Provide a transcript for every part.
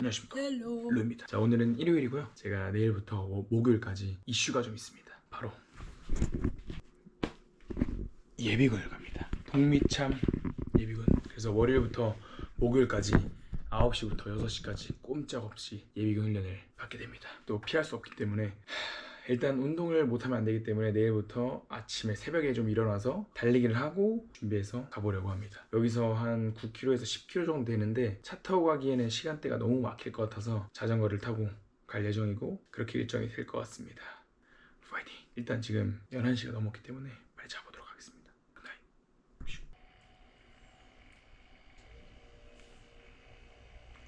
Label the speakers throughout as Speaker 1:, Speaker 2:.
Speaker 1: 안녕하십니까.
Speaker 2: 헬로.
Speaker 1: 루입니다. 자 오늘은 일요일이고요. 제가 내일부터 뭐 목요일까지 이슈가 좀 있습니다. 바로 예비군을 갑니다. 동미참 예비군. 그래서 월요일부터 목요일까지 9시부터 6시까지 꼼짝없이 예비군 훈련을 받게 됩니다. 또 피할 수 없기 때문에 하, 일단 운동을 못하면 안 되기 때문에 내일부터 아침에 새벽에 좀 일어나서 달리기를 하고 준비해서 가보려고 합니다. 여기서 한 9km에서 10km 정도 되는데 차 타고 가기에는 시간대가 너무 막힐 것 같아서 자전거를 타고 갈 예정이고 그렇게 일정이 될 것 같습니다. 파이팅! 일단 지금 11시가 넘었기 때문에 빨리 자보도록 하겠습니다. 굿나잇. 슈.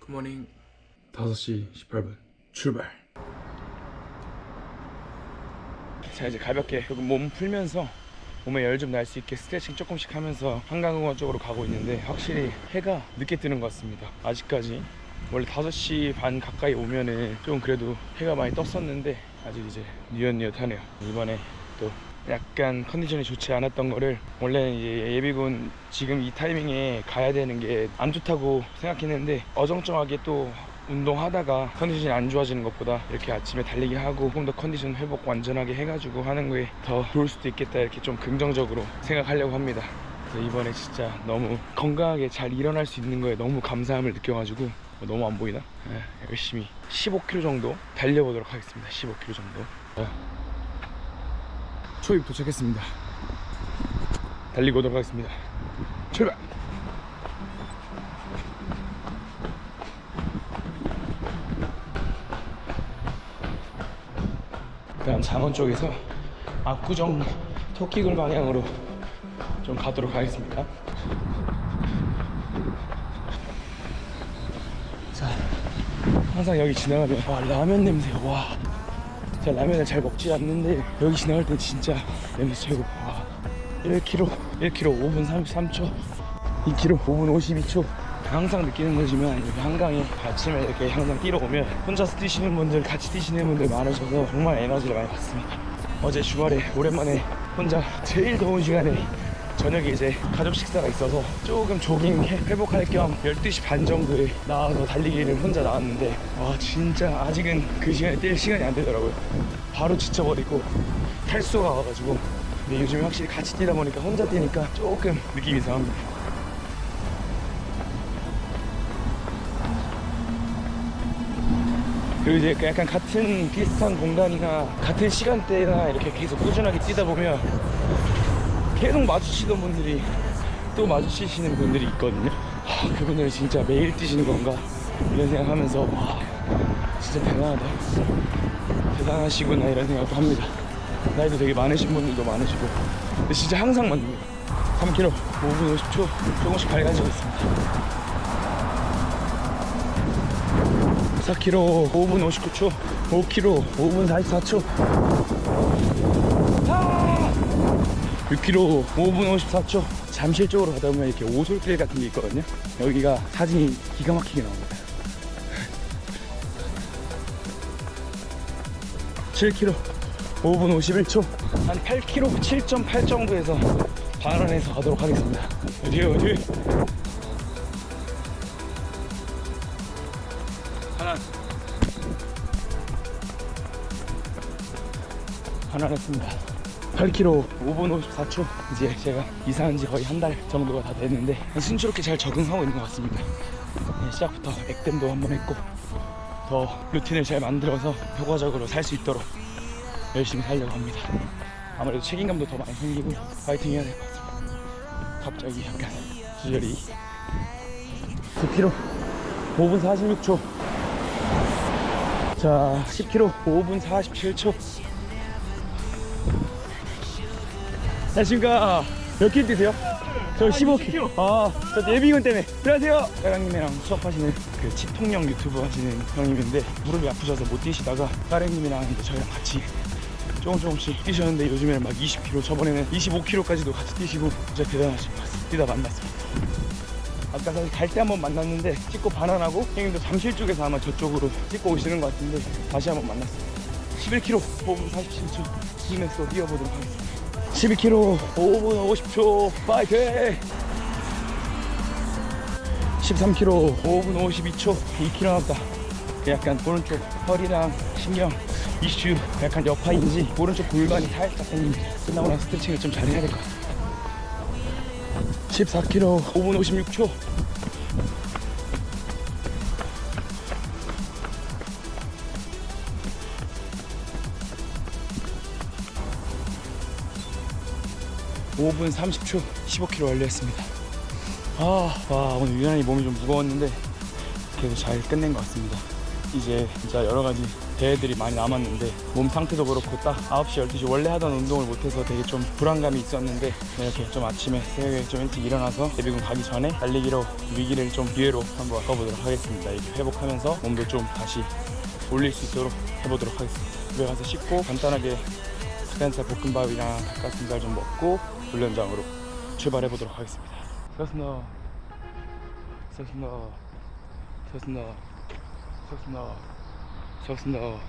Speaker 1: 굿모닝 5시 18분 출발 자 이제 가볍게 조금 몸 풀면서 몸에 열 좀 날 수 있게 스트레칭 조금씩 하면서 한강공원 쪽으로 가고 있는데 확실히 해가 늦게 뜨는 것 같습니다. 아직까지. 원래 5시 반 가까이 오면은 좀 그래도 해가 많이 떴었는데 아직 이제 뉘엿뉘엿하네요. 이번에 또 약간 컨디션이 좋지 않았던 거를 원래는 이제 예비군 지금 이 타이밍에 가야 되는 게 안 좋다고 생각했는데 어정쩡하게 또 운동하다가 컨디션이 안 좋아지는 것보다 이렇게 아침에 달리기 하고 조금 더 컨디션 회복 완전하게 해가지고 하는 거에 더 좋을 수도 있겠다 이렇게 좀 긍정적으로 생각하려고 합니다. 그래서 이번에 진짜 너무 건강하게 잘 일어날 수 있는 거에 너무 감사함을 느껴가지고 너무 안 보이나? 예, 열심히 15km 정도 달려보도록 하겠습니다. 15km 정도. 자, 초입 도착했습니다. 달리고 오도록 하겠습니다. 출발! 일단 장원 쪽에서 압구정 토끼굴 방향으로 좀 가도록 하겠습니다. 자, 항상 여기 지나가면 와 라면 냄새 와. 제가 라면을 잘 먹지 않는데 여기 지나갈 때 진짜 냄새 최고. 와. 1km, 1km 5분 33초, 2km 5분 52초. 항상 느끼는 거지만 여기 한강에 아침에 이렇게 항상 뛰러 오면 혼자서 뛰시는 분들 같이 뛰시는 분들 많으셔서 정말 에너지를 많이 받습니다. 어제 주말에 오랜만에 혼자 제일 더운 시간에 저녁에 이제 가족 식사가 있어서 조금 조깅 해- 회복할 겸 12시 반 정도에 나와서 달리기를 혼자 나왔는데 와 진짜 아직은 그 시간에 뛸 시간이 안 되더라고요. 바로 지쳐버리고 탈수가 와가지고. 근데 요즘에 확실히 같이 뛰다 보니까 혼자 뛰니까 조금 느낌이 이상합니다 그리고 이제 그 약간 같은 비슷한 공간이나 같은 시간대나 이렇게 계속 꾸준하게 뛰다 보면 계속 마주치던 분들이 또 마주치시는 분들이 있거든요. 하, 그분들은 진짜 매일 뛰시는 건가 이런 생각하면서 와 진짜 대단하다 대단하시구나 이런 생각도 합니다. 나이도 되게 많으신 분들도 많으시고 근데 진짜 항상 만듭니다. 3km 5분 50초 조금씩 밝아지고 있습니다. 4km 5분 59초 5km 5분 44초. 6km 5분 54초. 잠실 쪽으로 가다 보면 이렇게 오솔길 같은 게 있거든요. 여기가 사진이 기가 막히게 나옵니다. 7km 5분 51초. 한 8km 7.8 정도에서 반환해서 가도록 하겠습니다. 어디에 어디 하나 했습니다. 8km 5분 54초. 이제 제가 이사한 지 거의 한 달 정도가 다 됐는데 순조롭게 잘 적응하고 있는 것 같습니다. 네, 시작부터 액땜도 한번 했고 더 루틴을 잘 만들어서 효과적으로 살 수 있도록 열심히 살려고 합니다. 아무래도 책임감도 더 많이 생기고 파이팅 해야 될 것 같습니다. 갑자기 약간 주저리 9km 5분 46초. 자, 10km 5분 47초. 안녕하십니까. 몇 킬로 뛰세요? 저 15km. 아, 저 예비군 때문에. 안녕하세요. 까랑님이랑 수업하시는 그 치통령 유튜브 하시는 형님인데 무릎이 아프셔서 못 뛰시다가 까랑님이랑 이제 저희랑 같이 조금 조금씩 뛰셨는데 요즘에는 막 20km, 저번에는 25km까지도 같이 뛰시고 진짜 대단하신 것 같습니다. 뛰다 만났습니다. 아까 사실 갈 때 한번 만났는데 찍고 반환하고 형님도 잠실 쪽에서 아마 저쪽으로 찍고 오시는 것 같은데 다시 한번 만났습니다 11km 5분 47초 힘내서 뛰어보도록 하겠습니다 12km 5분 50초. 파이팅! 13km 5분 52초. 2km 남았다. 약간 오른쪽 허리랑 신경 이슈 약간 여파인지 오른쪽 골반이 살짝 당긴지 끝나고 나서 스트레칭을 좀 잘 해야 될 것 같습니다 14km 5분 56초 5분 30초 15km 완료했습니다. 아, 와, 오늘 유난히 몸이 좀 무거웠는데 그래도 잘 끝낸 것 같습니다. 이제 진짜 여러 가지 대회들이 많이 남았는데 몸 상태도 그렇고 딱 9시, 12시 원래 하던 운동을 못해서 되게 좀 불안감이 있었는데 이렇게 좀 아침에 새벽에 좀 일찍 일어나서 예비군 가기 전에 달리기로 위기를 좀 기회로 한번 바꿔보도록 하겠습니다. 이제 회복하면서 몸도 좀 다시 올릴 수 있도록 해보도록 하겠습니다. 집에 가서 씻고 간단하게 닭가슴살 볶음밥이랑 닭가슴살 좀 먹고 훈련장으로 출발해 보도록 하겠습니다. 서스너, 서스너, 서스너, 서스너, 서스너.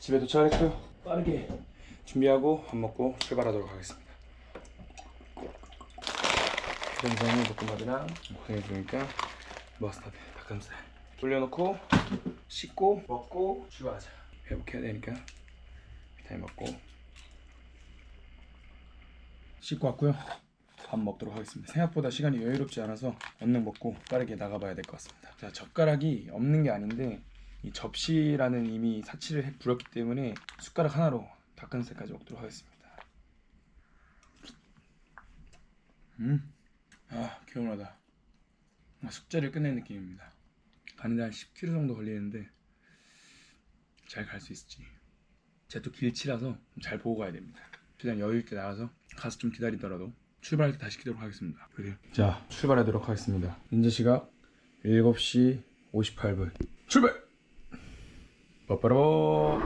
Speaker 1: 집에 도착했고요. 빠르게 준비하고 밥 먹고 출발하도록 하겠습니다. 닭가슴살은 볶음밥이랑 고생했으니까 머스타드 닭가슴살 돌려놓고 씻고 먹고 출발하자. 회복해야 되니까 비타민 먹고 씻고 왔고요. 밥 먹도록 하겠습니다. 생각보다 시간이 여유롭지 않아서 얼른 먹고 빠르게 나가봐야 될 것 같습니다. 자, 젓가락이 없는 게 아닌데 이 접시라는 이미 사치를 해- 부렸기 때문에 숟가락 하나로 닭가슴살까지 먹도록 하겠습니다. 음, 아 개운하다. 아, 숙제를 끝낸 느낌입니다. 가는데 한 10km 정도 걸리는데 잘 갈 수 있을지. 제가 또 길치라서 좀잘 보고 가야 됩니다. 최대한 여유 있게 나가서 가서 좀 기다리더라도 출발할 때 다시 키도록 하겠습니다. 그래. 자, 출발하도록 하겠습니다. 현재 시각 7시 58분. 출발! 빠빠라보.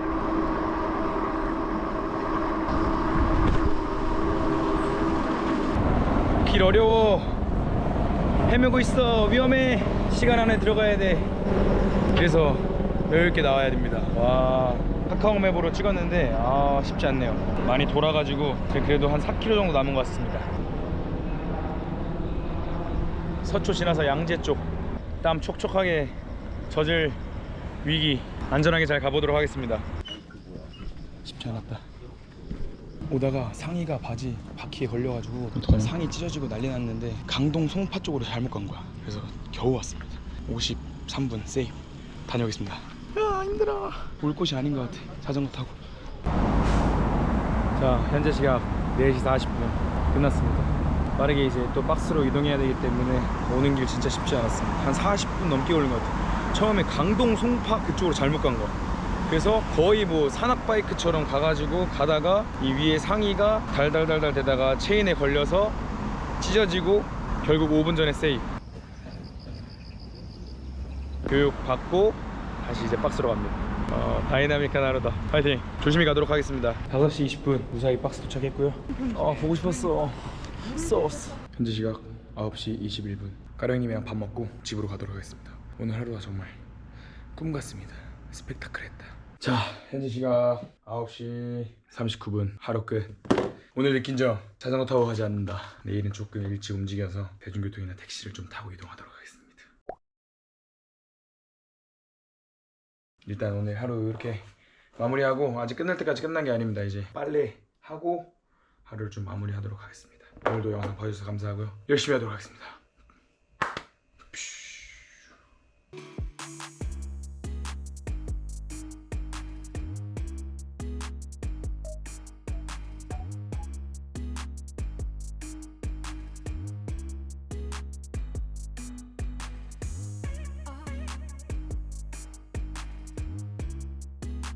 Speaker 1: 길 어려워. 헤매고 있어. 위험해. 시간 안에 들어가야 돼. 그래서 여유 있게 나와야 됩니다. 와. 카카오 맵으로 찍었는데 아 쉽지 않네요. 많이 돌아가지고 그래도 한 4km 정도 남은 것 같습니다. 서초 지나서 양재 쪽 땀 촉촉하게 젖을 위기 안전하게 잘 가보도록 하겠습니다. 쉽지 않았다. 오다가 상의가 바지 바퀴에 걸려가지고
Speaker 2: 어떡하냐?
Speaker 1: 상의 찢어지고 난리 났는데 강동 송파 쪽으로 잘못 간 거야. 그래서 겨우 왔습니다. 53분 세이브 다녀오겠습니다. 아 힘들어. 올 곳이 아닌 것 같아. 자전거 타고. 자 현재 시각 4시 40분 끝났습니다. 빠르게 이제 또 박스로 이동해야 되기 때문에 오는 길 진짜 쉽지 않았습니다. 한 40분 넘게 걸린 것 같아요. 처음에 강동 송파 그쪽으로 잘못 간 거야. 그래서 거의 뭐 산악 바이크처럼 가가지고 가다가 이 위에 상의가 달달달달 되다가 체인에 걸려서 찢어지고 결국 5분 전에 세이브. 교육 받고 다시 이제 박스로 갑니다. 어, 다이나믹한 하루다. 파이팅. 조심히 가도록 하겠습니다. 5시 20분 무사히 박스 도착했고요. 아 보고 싶었어. 소스. 현재 시각 9시 21분. 까령님이랑 밥 먹고 집으로 가도록 하겠습니다. 오늘 하루가 정말 꿈 같습니다. 스펙타클했다. 자, 현재 시각 9시 39분. 하루 끝. 오늘 느낀 점 자전거 타고 가지 않는다. 내일은 조금 일찍 움직여서 대중교통이나 택시를 좀 타고 이동하도록 하겠습니다. 일단 오늘 하루 이렇게 마무리하고 아직 끝날 때까지 끝난 게 아닙니다. 이제 빨래 하고 하루를 좀 마무리하도록 하겠습니다. 오늘도 영상 봐주셔서 감사하고요. 열심히 하도록 하겠습니다.